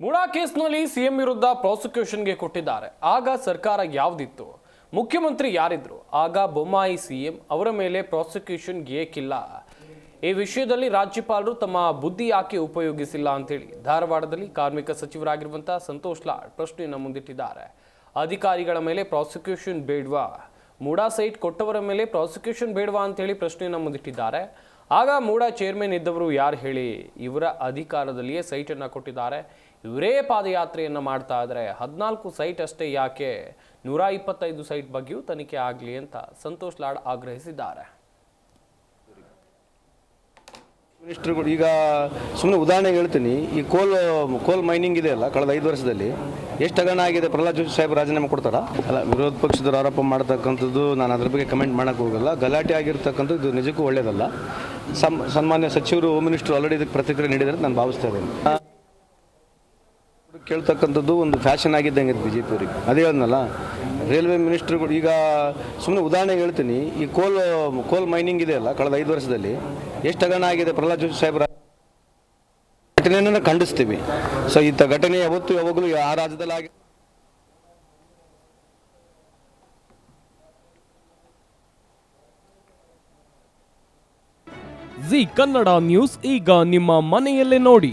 ಮುಡಾ ಕೇಸ್ನಲ್ಲಿ ಸಿಎಂ ವಿರುದ್ಧ ಪ್ರಾಸಿಕ್ಯೂಷನ್ಗೆ ಕೊಟ್ಟಿದ್ದಾರೆ. ಆಗ ಸರ್ಕಾರ ಯಾವ್ದಿತ್ತು? ಮುಖ್ಯಮಂತ್ರಿ ಯಾರಿದ್ರು? ಆಗ ಬೊಮ್ಮಾಯಿ ಸಿಎಂ ಅವರ ಮೇಲೆ ಪ್ರಾಸಿಕ್ಯೂಷನ್ ಏಕಿಲ್ಲ ಈ ವಿಷಯದಲ್ಲಿ ರಾಜ್ಯಪಾಲರು ತಮ್ಮ ಬುದ್ಧಿ ಯಾಕೆ ಉಪಯೋಗಿಸಿಲ್ಲ ಅಂತೇಳಿ ಧಾರವಾಡದಲ್ಲಿ ಕಾರ್ಮಿಕ ಸಚಿವರಾಗಿರುವಂತಹ ಸಂತೋಷ್ ಲಾಡ್ ಪ್ರಶ್ನೆಯನ್ನು ಮುಂದಿಟ್ಟಿದ್ದಾರೆ. ಅಧಿಕಾರಿಗಳ ಮೇಲೆ ಪ್ರಾಸಿಕ್ಯೂಷನ್ ಬೇಡ್ವಾ? ಮೂಡಾ ಸೈಟ್ ಕೊಟ್ಟವರ ಮೇಲೆ ಪ್ರಾಸಿಕ್ಯೂಷನ್ ಬೇಡವಾ ಅಂತೇಳಿ ಪ್ರಶ್ನೆಯನ್ನು ಮುಂದಿಟ್ಟಿದ್ದಾರೆ. ಆಗ ಮೂಡಾ ಚೇರ್ಮನ್ ಇದ್ದವರು ಯಾರು ಹೇಳಿ? ಇವರ ಅಧಿಕಾರದಲ್ಲಿಯೇ ಸೈಟನ್ನು ಕೊಟ್ಟಿದ್ದಾರೆ. ಇವರೇ ಪಾದಯಾತ್ರೆಯನ್ನು ಮಾಡ್ತಾ ಇದ್ದಾರೆ. ಹದಿನಾಲ್ಕು ಸೈಟ್ ಅಷ್ಟೇ ಯಾಕೆ ನೂರ ಇಪ್ಪತ್ತೈದು ಸೈಟ್ ಬಗ್ಗೆಯೂ ತನಿಖೆ ಆಗಲಿ ಅಂತ ಸಂತೋಷ್ ಲಾಡ್ ಆಗ್ರಹಿಸಿದ್ದಾರೆ. ಮಿನಿಸ್ಟ್ರುಗಳು ಈಗ ಸುಮ್ಮನೆ ಉದಾಹರಣೆಗೆ ಹೇಳ್ತೀನಿ ಈ ಕೋಲ್ ಕೋಲ್ ಮೈನಿಂಗ್ ಇದೆ ಅಲ್ಲ ಕಳೆದ ಐದು ವರ್ಷದಲ್ಲಿ. ಎಷ್ಟು ಹಗರಣ ಆಗಿದೆ? ಪ್ರಹ್ಲಾದ್ ಜೋಶಿ ಸಾಹೇಬ್ ರಾಜೀನಾಮೆ ಕೊಡ್ತಾರಾ? ಅಲ್ಲ ವಿರೋಧ ಪಕ್ಷದವ್ರು ಆರೋಪ ಮಾಡ್ತಕ್ಕಂಥದ್ದು ನಾನು ಅದ್ರ ಬಗ್ಗೆ ಕಮೆಂಟ್ ಮಾಡೋಕ್ಕೆ ಹೋಗಲ್ಲ. ಗಲಾಟೆ ಆಗಿರ್ತಕ್ಕಂಥದ್ದು ಇದು ನಿಜಕ್ಕೂ ಒಳ್ಳೆಯದಲ್ಲ ಸಮ್ ಸನ್ಮಾನ್ಯ ಸಚಿವರು ಹೋಮ್ ಮಿನಿಸ್ಟರ್ ಆಲ್ರೆಡಿ ಇದಕ್ಕೆ ಪ್ರತಿಕ್ರಿಯೆ ನೀಡಿದರೆ ನಾನು ಭಾವಿಸ್ತಾ ಇದ್ದೇನೆ. ಕೇಳ್ತಕ್ಕಂಥದ್ದು ಒಂದು ಫ್ಯಾಷನ್ ಆಗಿದ್ದಂಗೆ ಬಿ ಜೆ ಪಿಯವರಿಗೆ ಅದೇ ಹೇಳಿದ್ನಲ್ಲ, ರೈಲ್ವೆ ಮಿನಿಸ್ಟ್ರುಗಳು ಈಗ ಸುಮ್ಮನೆ ಉದಾಹರಣೆ ಹೇಳ್ತೀನಿ, ಈ ಕೋಲ್ ಕೋಲ್ ಮೈನಿಂಗ್ ಇದೆ ಅಲ್ಲ, ಕಳೆದ ಐದು ವರ್ಷದಲ್ಲಿ, ಎಷ್ಟು ಹಗರಣ ಆಗಿದೆ ಪ್ರಹ್ಲಾದ್ ಜೋಶಿ ಸಾಹೇಬ್ರ? ಘಟನೆಯನ್ನು ಖಂಡಿಸ್ತೀವಿ. ಸೊ ಇಂಥ ಘಟನೆ ಯಾವತ್ತು ಯಾವಾಗಲೂ ಆ ರಾಜ್ಯದಲ್ಲಿ ಆಗಿ ಜಿ ಕನ್ನಡ ನ್ಯೂಸ್ ಈಗ ನಿಮ್ಮ ಮನೆಯಲ್ಲೇ ನೋಡಿ.